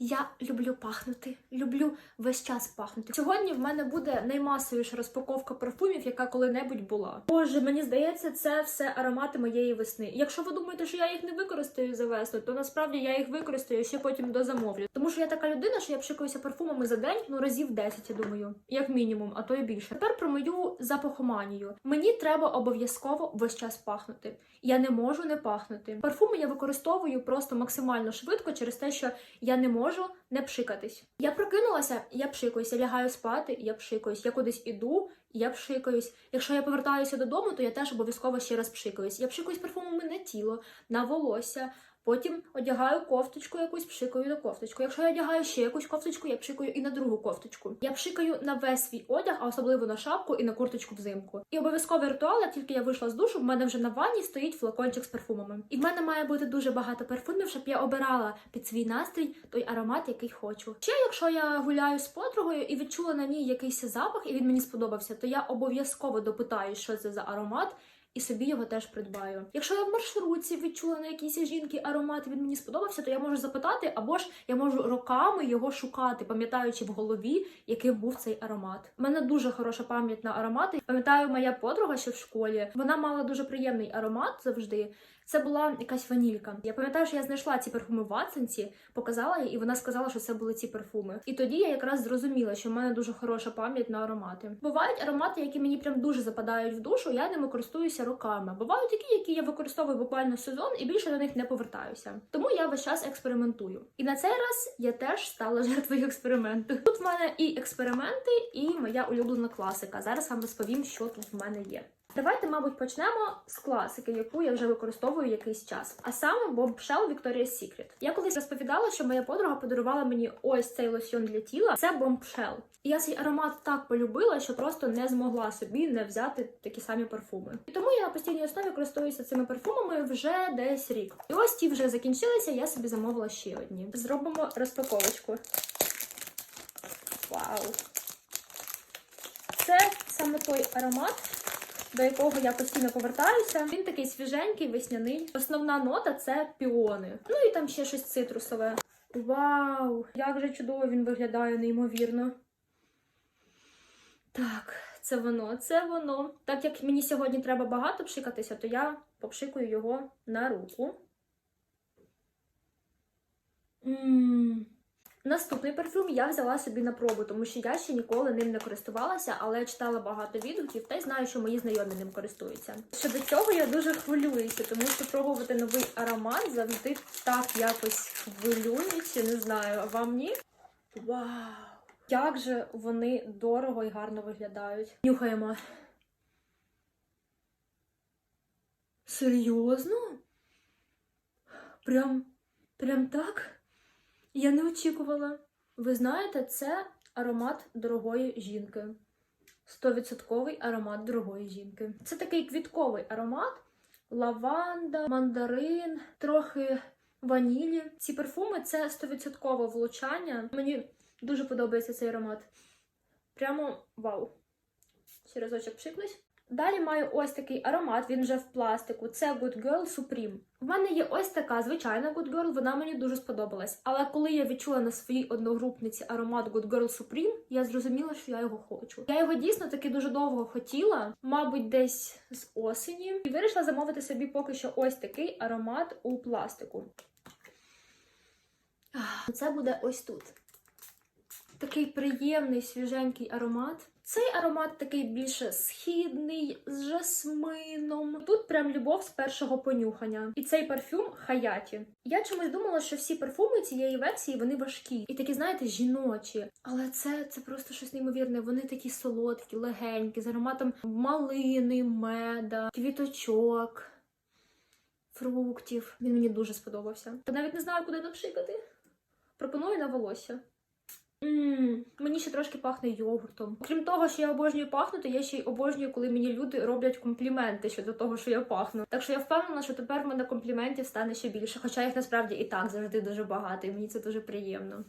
Я люблю пахнути, люблю весь час пахнути. Сьогодні в мене буде наймасовіша розпаковка парфумів, яка коли-небудь була. Боже, мені здається, це все аромати моєї весни. Якщо ви думаєте, що я їх не використаю за весну, то насправді я їх використаю ще потім дозамовлю. Тому що я така людина, що я пшикаюся парфумами за день, ну разів 10, я думаю, як мінімум, а то і більше. Тепер про мою запахоманію. Мені треба обов'язково весь час пахнути. Я не можу не пахнути. Парфуми я використовую просто максимально швидко через те, що я не можу не пшикатись. Я прокинулася, я пшикаюсь, я лягаю спати, я пшикаюсь. Я кудись іду, я пшикаюсь. Якщо я повертаюся додому, то я теж обов'язково ще раз пшикаюсь. Я пшикаюсь парфумами на тіло, на волосся. Потім одягаю кофточку якусь, пшикаю на кофточку. Якщо я одягаю ще якусь кофточку, я пшикаю і на другу кофточку. Я пшикаю на весь свій одяг, а особливо на шапку і на курточку взимку. І обов'язковий ритуал, як тільки я вийшла з душу, в мене вже на ванні стоїть флакончик з парфумами. І в мене має бути дуже багато парфумів, щоб я обирала під свій настрій той аромат, який хочу. Ще якщо я гуляю з подругою і відчула на ній якийсь запах, і він мені сподобався, то я обов'язково допитаю, що це за аромат. І собі його теж придбаю. Якщо я в маршрутці відчула на якійсь жінки аромат, він мені сподобався, то я можу запитати, або ж я можу роками його шукати, пам'ятаючи в голові, яким був цей аромат. У мене дуже хороша пам'ять на аромати. Пам'ятаю, моя подруга, що в школі вона мала дуже приємний аромат завжди. Це була якась ванілька. Я пам'ятаю, що я знайшла ці парфуми в Ватсенці, показала їй, і вона сказала, що це були ці парфуми. І тоді я якраз зрозуміла, що в мене дуже хороша пам'ять на аромати. Бувають аромати, які мені прям дуже западають в душу. Я ними користуюся роками. Бувають такі, які я використовую буквально сезон і більше до них не повертаюся. Тому я весь час експериментую. І на цей раз я теж стала жертвою експерименту. Тут в мене і експерименти, і моя улюблена класика. Зараз вам розповім, що тут в мене є. Давайте, мабуть, почнемо з класики, яку я вже використовую якийсь час. А саме Bombshell Victoria's Secret. Я колись розповідала, що моя подруга подарувала мені ось цей лосьон для тіла. Це Bombshell. І я цей аромат так полюбила, що просто не змогла собі не взяти такі самі парфуми. І тому я на постійній основі користуюся цими парфумами вже десь рік. І ось ті вже закінчилися. Я собі замовила ще одні. Зробимо розпаковочку. Вау! Це саме той аромат до якого я постійно повертаюся. Він такий свіженький, весняний. Основна нота це піони. Ну і там ще щось цитрусове. Вау! Як же чудово він виглядає, неймовірно. Так, це воно, це воно. Так як мені сьогодні треба багато пшикатися, то я попшикую його на руку. Ммм. Наступний парфюм я взяла собі на пробу, тому що я ще ніколи ним не користувалася, але читала багато відгуків та й знаю, що мої знайомі ним користуються. Щодо цього я дуже хвилююся, тому що пробувати новий аромат завжди так якось хвилююче, не знаю, а вам ні? Вау! Як же вони дорого і гарно виглядають. Нюхаємо. Серйозно? Прям, прям так? Я не очікувала. Ви знаєте, це аромат дорогої жінки. Стовідсотковий аромат дорогої жінки. Це такий квітковий аромат: лаванда, мандарин, трохи ванілі. Ці парфуми це стовідсоткове влучання. Мені дуже подобається цей аромат. Прямо вау. Ще разочок пшикнусь. Далі маю ось такий аромат, він вже в пластику. Це Good Girl Supreme. В мене є ось така звичайна Good Girl, вона мені дуже сподобалась. Але коли я відчула на своїй одногрупниці аромат Good Girl Supreme, я зрозуміла, що я його хочу. Я його дійсно таки дуже довго хотіла, мабуть, десь з осені, і вирішила замовити собі поки що ось такий аромат у пластику. Це буде ось тут. Такий приємний свіженький аромат. Цей аромат такий більше східний, з жасмином. Тут прям любов з першого понюхання. І цей парфюм Хаяті. Я чомусь думала, що всі парфуми цієї версії вони важкі і такі, знаєте, жіночі. Але це, це просто щось неймовірне. Вони такі солодкі, легенькі, з ароматом малини, меда, квіточок, фруктів. Він мені дуже сподобався. Навіть не знаю, куди напшикати. Пропоную на волосся. Ммм, мені ще трошки пахне йогуртом. Крім того, що я обожнюю пахнути, я ще й обожнюю, коли мені люди роблять компліменти щодо того, що я пахну. Так що я впевнена, що тепер в мене компліментів стане ще більше, хоча їх насправді і так завжди дуже багато, і мені це дуже приємно.